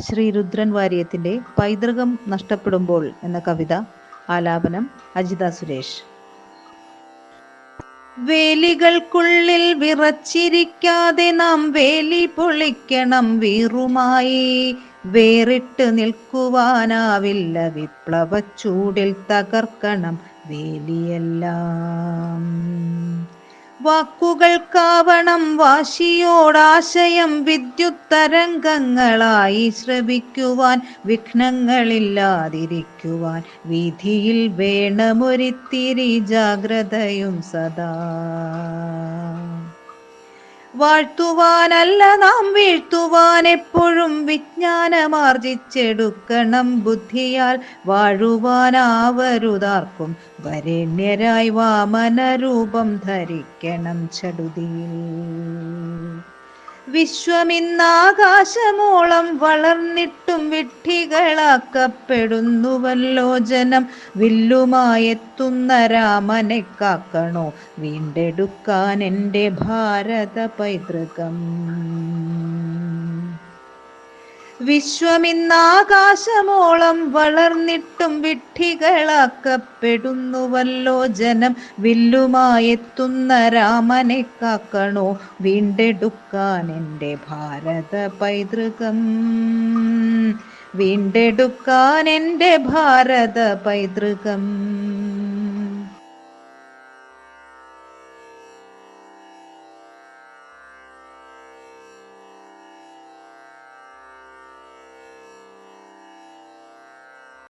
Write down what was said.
ശ്രീ രുദ്രൻ വാര്യത്തിന്റെ പൈതൃകം നഷ്ടപ്പെടുമ്പോൾ എന്ന കവിത ആലാപനം അജിത സുരേഷ്. വേലികൾക്കുള്ളിൽ വിറച്ചിരിക്കാതെ നാം വേലി പൊളിക്കണം വീറുമായി. വേറിട്ട് നിൽക്കുവാനാവില്ല വിപ്ലവ ചൂടിൽ തകർക്കണം വേലിയെല്ലാം. വാക്കുകൾക്കാവണം വാശിയോടാശയം വിദ്യുത്തരംഗങ്ങളായി ശ്രവിക്കുവാൻ വിഘ്നങ്ങളില്ലാതിരിക്കുവാൻ വിധിയിൽ വേണമൊരിത്തിരി ജാഗ്രതയും സദാ. വാഴ്ത്തുവാനല്ല നാം വീഴ്ത്തുവാൻ എപ്പോഴും വിജ്ഞാനമാർജിച്ചെടുക്കണം. ബുദ്ധിയാൽ വാഴുവാനാവരുതാർക്കും. വരണ്യരായി വാമനരൂപം ധരിക്കണം ചടുതിയിൽ വിശ്വമിന്നാകാശമോളം വളർന്നിട്ടും വിഡ്ഢികളാക്കപ്പെടുന്നുവല്ലോ ജനം വില്ലുമായെത്തുന്ന രാമനെ കാക്കണോ? വീണ്ടെടുക്കാൻ എന്റെ ഭാരത പൈതൃകം വിശ്വമിന്നാകാശമോളം വളർന്നിട്ടും വിഡ്ഢികളാക്കപ്പെടുന്നുവല്ലോ ജനം. വില്ലുമായെത്തുന്ന രാമനെ കാക്കണോ? വീണ്ടെടുക്കാൻ എന്റെ ഭാരത പൈതൃകം. വീണ്ടെടുക്കാൻ എന്റെ ഭാരത പൈതൃകം.